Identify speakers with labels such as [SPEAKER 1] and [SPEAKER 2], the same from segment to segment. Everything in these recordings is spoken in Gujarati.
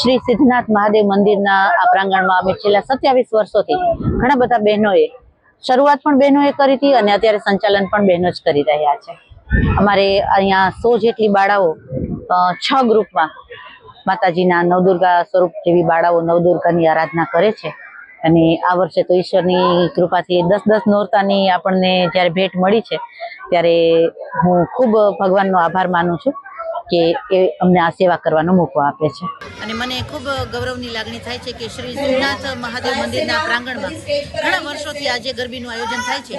[SPEAKER 1] શ્રી સિદ્ધનાથ મહાદેવ મંદિરના આ પ્રાંગણમાં અમે છેલ્લા સત્યાવીસ વર્ષોથી ઘણા બધા બહેનોએ શરૂઆત પણ બહેનોએ કરી હતી અને અત્યારે સંચાલન પણ બહેનો જ કરી રહ્યા છે. અમારે અહીંયા સો જેટલી બાળાઓ છ ગ્રુપમાં માતાજીના નવદુર્ગા સ્વરૂપ જેવી બાળાઓ નવદુર્ગાની આરાધના કરે છે. અને આ વર્ષે તો ઈશ્વરની કૃપાથી દસ દસ નોરતાની આપણને જ્યારે ભેટ મળી છે, ત્યારે હું ખૂબ ભગવાનનો આભાર માનું છું. કે એ અમને આ સેવા કરવાનો મોકો આપે છે અને મને ખૂબ ગૌરવની લાગણી થાય છે કે શ્રી સોમનાથ મહાદેવ મંદિરના પ્રાંગણમાં ઘણા વર્ષોથી આજે ગરબીનું આયોજન થાય છે,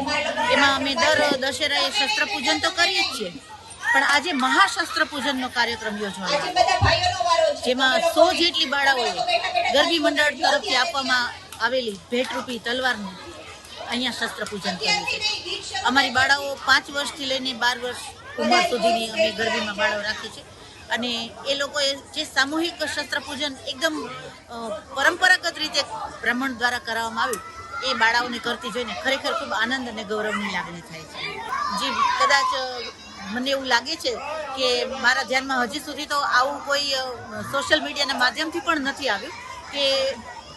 [SPEAKER 1] એમાં અમે દર દશેરાએ શસ્ત્ર પૂજન તો કરીએ જ છીએ, પણ આજે મહાશસ્ત્ર પૂજનનો કાર્યક્રમ યોજવાનો. જેમાં સો જેટલી બાળાઓએ ગરબી મંડળ તરફથી આપવામાં આવેલી ભેટરૂપી તલવારનું અહીંયા શસ્ત્ર પૂજન કર્યું છે અમારી બાળાઓ પાંચ વર્ષથી લઈને બાર વર્ષ ઉંમર સુધીની અમે ગરબીમાં બાળો રાખી છે અને એ લોકોએ જે સામૂહિક શસ્ત્ર પૂજન એકદમ પરંપરાગત રીતે બ્રાહ્મણ દ્વારા કરાવવામાં આવ્યું એ બાળાઓને કરતી જોઈને ખરેખર ખૂબ આનંદ અને ગૌરવની લાગણી થાય છે. જે કદાચ મને એવું લાગે છે કે મારા ધ્યાનમાં હજી સુધી તો આવું કોઈ સોશિયલ મીડિયાના માધ્યમથી પણ નથી આવ્યું કે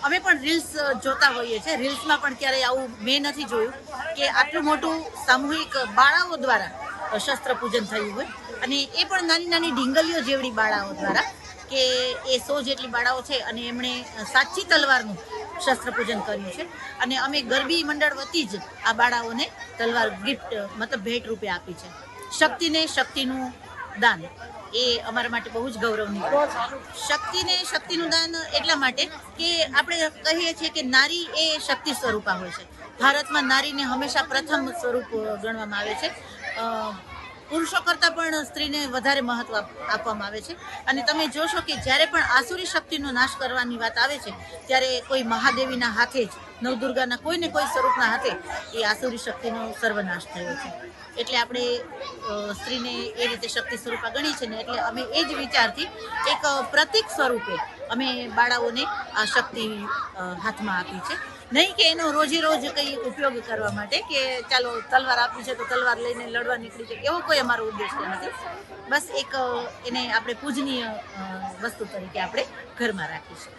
[SPEAKER 1] અમે પણ રીલ્સ જોતા હોઈએ છીએ. રીલ્સમાં પણ ક્યારેય આવું મેં નથી જોયું કે આટલું મોટું સામૂહિક બાળાઓ દ્વારા શસ્ત્ર પૂજન થયું હોય. અને એ પણ નાની નાની ઢીંગલીઓ જેવડી બાળાઓ દ્વારા કે એ સો જેટલી બાળાઓ છે અને એમણે સાચી તલવારનું શસ્ત્ર પૂજન કર્યું છે. અને અમે ગરબી મંડળ વતી જ આ બાળાઓને તલવાર ગિફ્ટ, મતલબ ભેટ રૂપે આપી છે. શક્તિને શક્તિનું દાન. એ અમારા માટે બહુ જ ગૌરવની શક્તિને શક્તિનું દાન એટલા માટે કે આપણે કહીએ છીએ કે નારી એ શક્તિ સ્વરૂપા હોય છે. ભારતમાં નારીને હંમેશા પ્રથમ સ્વરૂપ ગણવામાં આવે છે. પુરુષો કરતાં પણ સ્ત્રીને વધારે મહત્વ આપવામાં આવે છે. અને તમે જોશો કે જ્યારે પણ આસુરી શક્તિનો નાશ કરવાની વાત આવે છે, ત્યારે કોઈ મહાદેવીના હાથે જ, નવદુર્ગાના કોઈ ને કોઈ સ્વરૂપના હાથે એ આસુરી શક્તિનો સર્વનાશ થયો છે. એટલે આપણે સ્ત્રીને એ રીતે શક્તિ સ્વરૂપા ગણી છે ને, એટલે અમે એ જ વિચારથી એક પ્રતિક સ્વરૂપે અમે બાળાઓને આ શક્તિ હાથમાં આપી છે. નહીં કે એનો રોજે રોજ કંઈ ઉપયોગ કરવા માટે કે ચાલો તલવાર આપી છે તો તલવાર લઈને લડવા નીકળી છે એવો કોઈ અમારો ઉદ્દેશ્ય નથી. બસ એક એને આપણે પૂજનીય વસ્તુ તરીકે આપણે ઘરમાં રાખીશું.